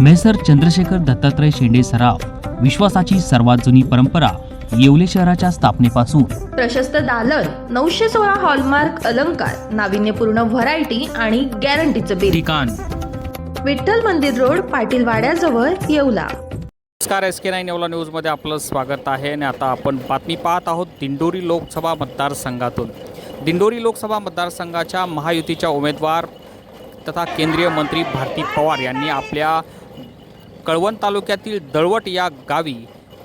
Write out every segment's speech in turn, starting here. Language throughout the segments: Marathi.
मेसर चंद्रशेखर दत्तात्रय शेंडे सराव विश्वासाची सर्वात जुनी परंपरा येवले शहराच्या स्थापनेपासून. प्रशस्त दालन नऊशे सोळा हॉलमार्क अलंकार नाविन्यपूर्ण व्हरायटी आणि गॅरंटीचं बिल ठिकाण. विठ्ठल मंदिर रोड पाटील वाड्याजवळ येवला. नमस्कार एस के नाईन येवला न्यूजमध्ये आपलं स्वागत आहे आणि आता आपण बातमी पाहत आहोत दिंडोरी लोकसभा मतदारसंघातून. दिंडोरी लोकसभा मतदारसंघाच्या महायुतीच्या उमेदवार तथा केंद्रीय मंत्री भारती पवार यांनी आपल्या कळवण तालुक्यातील दळवट या गावी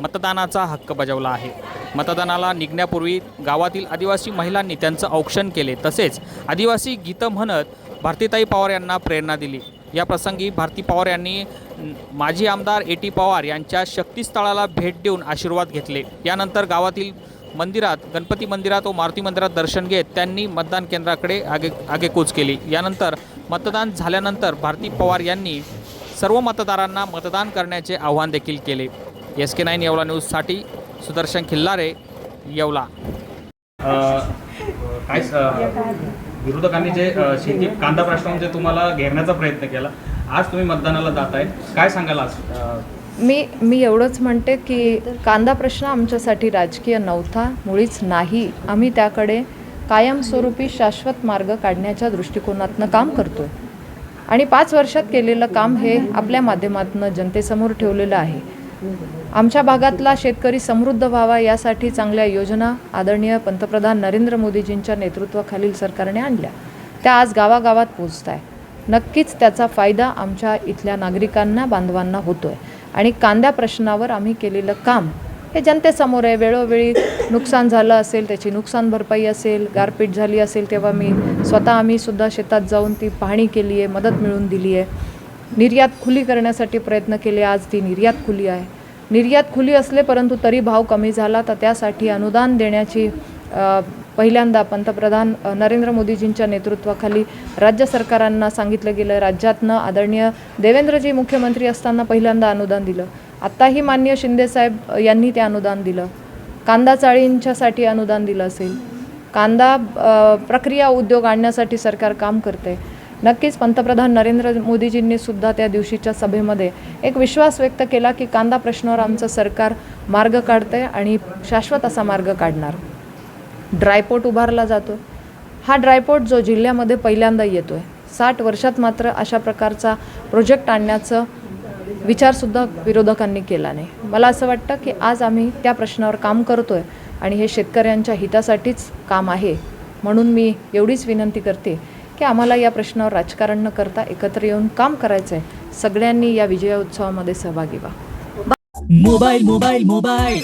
मतदानाचा हक्क बजावला आहे. मतदानाला निघण्यापूर्वी गावातील आदिवासी महिलांनी त्यांचं औक्षण केले. तसेच आदिवासी गीतं म्हणत भारतीताई पवार यांना प्रेरणा दिली. या प्रसंगी भारती पवार यांनी माजी आमदार ए टी पवार यांच्या शक्तीस्थळाला भेट देऊन आशीर्वाद घेतले. यानंतर गावातील मंदिरात गणपती मंदिरात व मारुती मंदिरात दर्शन घेत त्यांनी मतदान केंद्राकडे आगे आगेकूच केली. यानंतर मतदान झाल्यानंतर भारती पवार यांनी सर्व मतदारांना मतदान करण्याचे आवाहन देखील केले. एस के नाईन येवला न्यूजसाठी सुदर्शन खिल्लारे येवला. काय विरोधकांनी जे शेती कांदा प्रश्नांचे तुम्हाला घेरण्याचा प्रयत्न केला आज तुम्ही मतदानाला जात आहे काय सांगाल आज? मी मी एवढंच म्हणते की कांदा प्रश्न आमच्यासाठी राजकीय नव्हता मुळीच नाही. आम्ही त्याकडे कायमस्वरूपी शाश्वत मार्ग काढण्याच्या दृष्टिकोनातनं काम करतो आणि पाच वर्षात केलेलं काम हे आपल्या माध्यमातून जनतेसमोर ठेवलेलं आहे. आमच्या भागातला शेतकरी समृद्ध व्हावा यासाठी चांगल्या योजना आदरणीय पंतप्रधान नरेंद्र मोदीजींच्या नेतृत्वाखालील सरकारने आणल्या. त्या आज गावागावात पोचत आहे नक्कीच त्याचा फायदा आमच्या इथल्या नागरिकांना बांधवांना होतो आहे आणि कांद्या प्रश्नावर आम्ही केलेलं काम. हे जनतेसमोर आहे. वेळोवेळी नुकसान झालं असेल त्याची नुकसान भरपाई असेल गारपीट झाली असेल तेव्हा मी स्वतः आम्ही सुद्धा शेतात जाऊन ती पाहणी केली आहे मदत मिळवून दिली आहे. निर्यात खुली करण्यासाठी प्रयत्न केले. आज ती निर्यात खुली आहे. निर्यात खुली असले परंतु तरी भाव कमी झाला. तर त्यासाठी अनुदान देण्याची पहिल्यांदा पंतप्रधान नरेंद्र मोदीजींच्या नेतृत्वाखाली राज्य सरकारांना सांगितलं गेलं. राज्यातनं आदरणीय देवेंद्रजी मुख्यमंत्री असताना पहिल्यांदा अनुदान दिलं. आत्ताही मान्य शिंदेसाहेब यांनी ते अनुदान दिलं. कांदा चाळींच्यासाठी अनुदान दिलं असेल. कांदा प्रक्रिया उद्योग आणण्यासाठी सरकार काम करते. नक्कीच पंतप्रधान नरेंद्र मोदीजींनी सुद्धा त्या दिवशीच्या सभेमध्ये एक विश्वास व्यक्त केला की कांदा प्रश्नावर आमचं सरकार मार्ग काढतंय आणि शाश्वत असा मार्ग काढणार. ड्रायपोर्ट उभारला जातो. हा ड्रायपोर्ट जो जिल्ह्यामध्ये पहिल्यांदा येतो आहे साठ वर्षात मात्र अशा प्रकारचा प्रोजेक्ट आणण्याचं विचारसुद्धा विरोधकांनी केला नाही. मला असं वाटतं की आज आम्ही त्या प्रश्नावर काम करतो आहे आणि हे शेतकऱ्यांच्या हितासाठीच काम आहे. म्हणून मी एवढीच विनंती करते की आम्हाला या प्रश्नावर राजकारण न करता एकत्र येऊन काम करायचं आहे सगळ्यांनी या विजया उत्सवामध्ये सहभागी व्हा. Mobile mobile mobile.